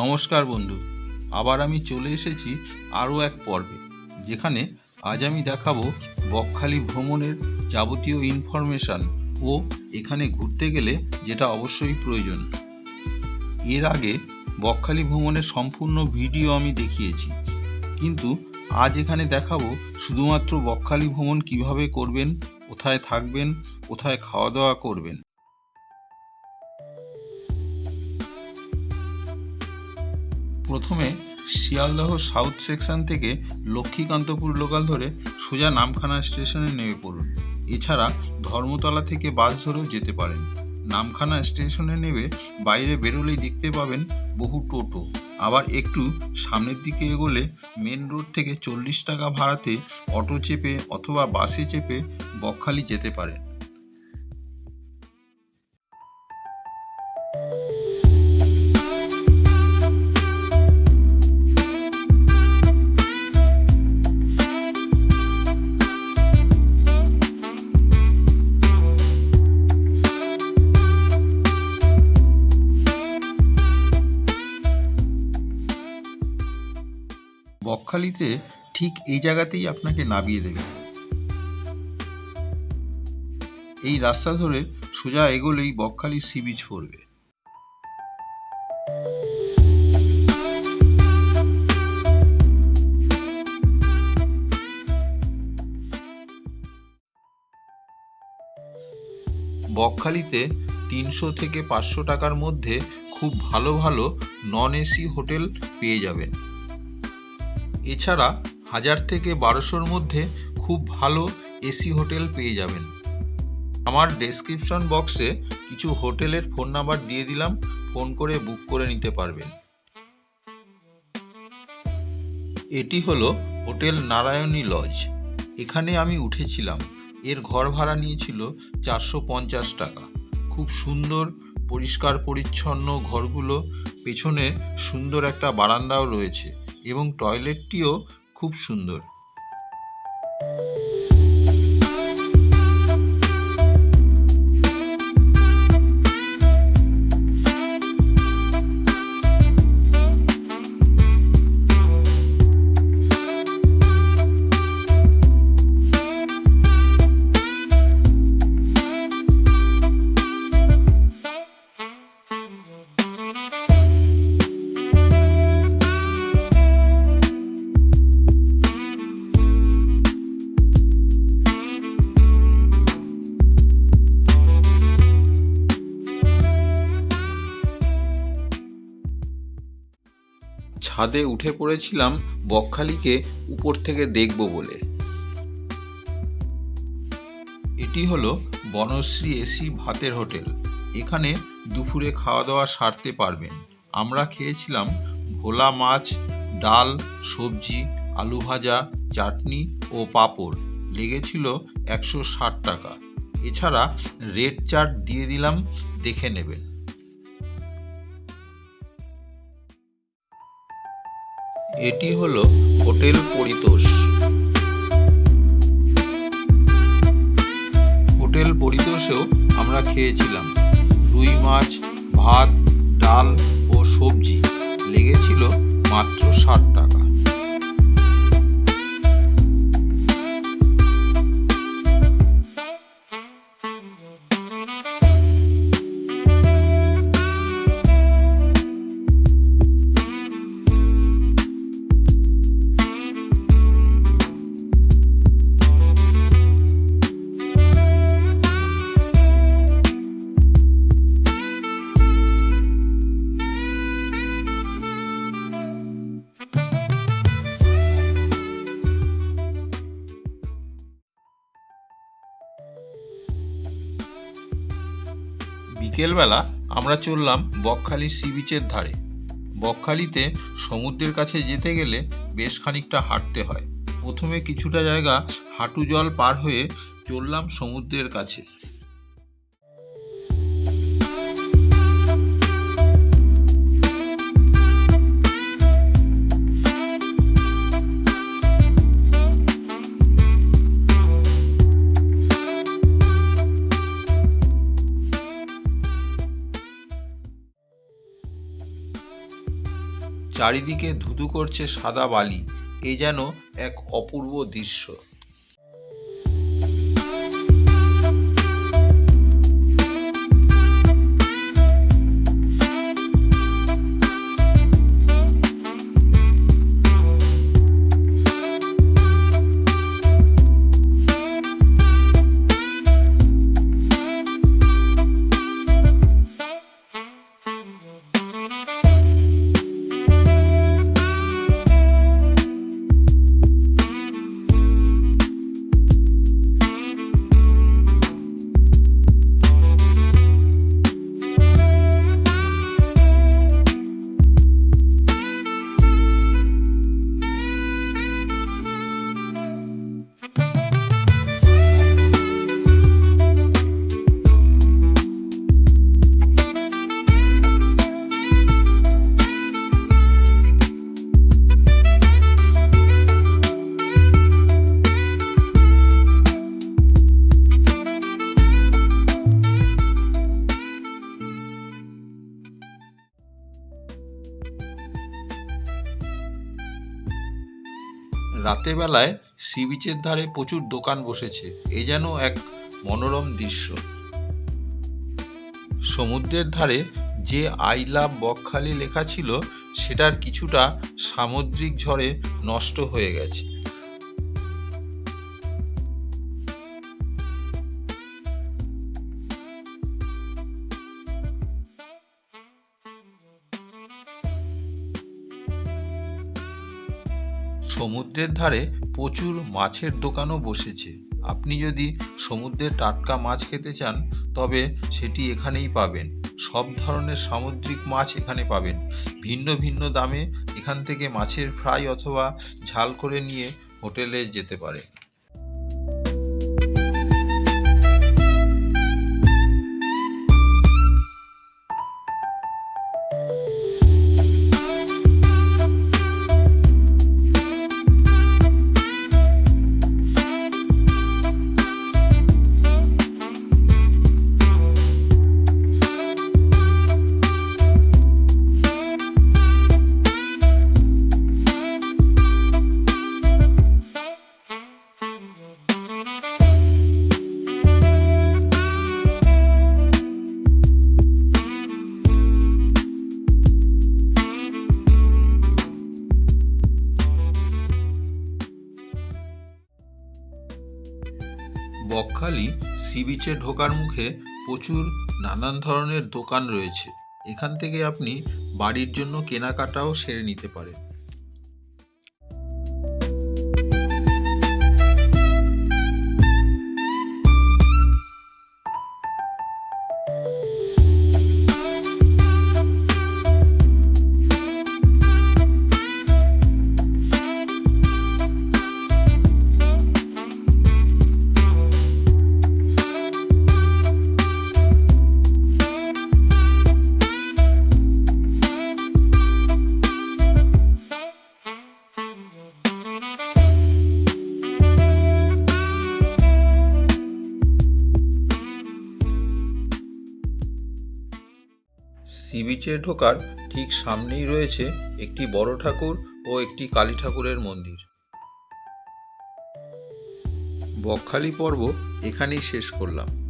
নমস্কার বন্ধু। আবার আমি চলে এসেছি আরও এক পর্বে, যেখানে আজ আমি দেখাবো বকখালি ভ্রমণের যাবতীয় ইনফরমেশান ও এখানে ঘুরতে গেলে যেটা অবশ্যই প্রয়োজন। এর আগে বকখালি ভ্রমণের সম্পূর্ণ ভিডিও আমি দেখিয়েছি, কিন্তু আজ এখানে দেখাবো শুধুমাত্র বকখালি ভ্রমণ কীভাবে করবেন, কোথায় থাকবেন, কোথায় খাওয়া দাওয়া করবেন। প্রথমে শিয়ালদহ সাউথ সেকশন থেকে লক্ষ্মীকান্তপুর লোকাল ধরে সোজা নামখানা স্টেশনে নেমে পড়ুন। এছাড়া ধর্মতলা থেকে বাস ধরেও যেতে পারেন। নামখানা স্টেশনে নেমে বাইরে বেরোলেই দেখতে পাবেন বহু টোটো। আবার একটু সামনের দিকে এগোলে মেন রোড থেকে চল্লিশ টাকা ভাড়াতে অটো চেপে অথবা বাসে চেপে বকখালি যেতে পারেন। বকখালিতে ঠিক এই জায়গাতেই আপনাকে নামিয়ে দেবে। এই রাস্তা ধরে সোজা এগোলেই বকখালি সি বিচ পড়বে। বকখালিতে তিনশো থেকে পাঁচশো টাকার মধ্যে খুব ভালো ভালো নন এসি হোটেল পেয়ে যাবেন। এছাড়া হাজার থেকে বারোশোর মধ্যে খুব ভালো এসি হোটেল পেয়ে যাবেন। আমার ডেসক্রিপশন বক্সে কিছু হোটেলের ফোন নাম্বার দিয়ে দিলাম ফোন করে বুক করে নিতে পারবেন। এটি হলো হোটেল নারায়ণী লজ এখানে আমি উঠেছিলাম। এর ঘর ভাড়া নিয়েছিল চারশো পঞ্চাশ টাকা। খুব সুন্দর পরিষ্কার পরিচ্ছন্ন ঘরগুলো পেছনে সুন্দর একটা বারান্দাও রয়েছে এবং টয়লেটটিও খুব সুন্দর। ছাদে উঠে পড়েছিলাম বকখালিকে উপর থেকে দেখব বলে। এটি হলো বনশ্রী এসি ভাতের হোটেল। এখানে দুপুরে খাওয়া দাওয়া সারতে পারবেন। আমরা খেয়েছিলাম ভোলা মাছ, ডাল, সবজি, আলু ভাজা, চাটনি ও পাঁপড়। লেগেছিল একশো ষাট টাকা। এছাড়া রেড চাট দিয়ে দিলাম, দেখে নেবেন। এটি হলো হোটেল পরিতোষ। হোটেল পরিতোষেও আমরা খেয়েছিলাম। রুই মাছ, ভাত, ডাল ও সবজি। লেগেছিল মাত্র ষাট টাকা। বিকেলবেলা আমরা চললাম বকখালি সি বিচের ধারে। বকখালিতে সমুদ্রের কাছে যেতে গেলে বেশ খানিকটা হাঁটতে হয়। প্রথমে কিছুটা জায়গা হাঁটু জল পার হয়ে চললাম সমুদ্রের কাছে। চারিদিকে ধুধু করছে সাদা বালি। এ যেন এক অপূর্ব দৃশ্য। রাতের বেলায় সি বিচের ধারে প্রচুর দোকান বসেছে। এ যেন এক মনোরম দৃশ্য। সমুদ্রের ধারে যে আই লাভ বকখালি লেখা ছিল, সেটার কিছুটা সামুদ্রিক ঝড়ে নষ্ট হয়ে গেছে। সমুদ্রের ধারে প্রচুর মাছের দোকানও বসেছে। আপনি যদি সমুদ্রের টাটকা মাছ খেতে চান, তবে সেটি এখানেই পাবেন। সব ধরনের সামুদ্রিক মাছ এখানে পাবেন। ভিন্ন ভিন্ন দামে এখান থেকে মাছের ফ্রাই অথবা ঝাল করে নিয়ে হোটেলে যেতে পারে বিচে ঢোকার মুখে প্রচুর নানান ধরনের দোকান রয়েছে। এখান থেকে আপনি বাড়ির জন্য কেনাকাটাও সেরে নিতে পারেন। বিচে ঢোকার ঠিক সামনেই রয়েছে একটি বড় ঠাকুর ও একটি কালী ঠাকুরের মন্দির। বকখালি পর্ব এখানেই শেষ করলাম।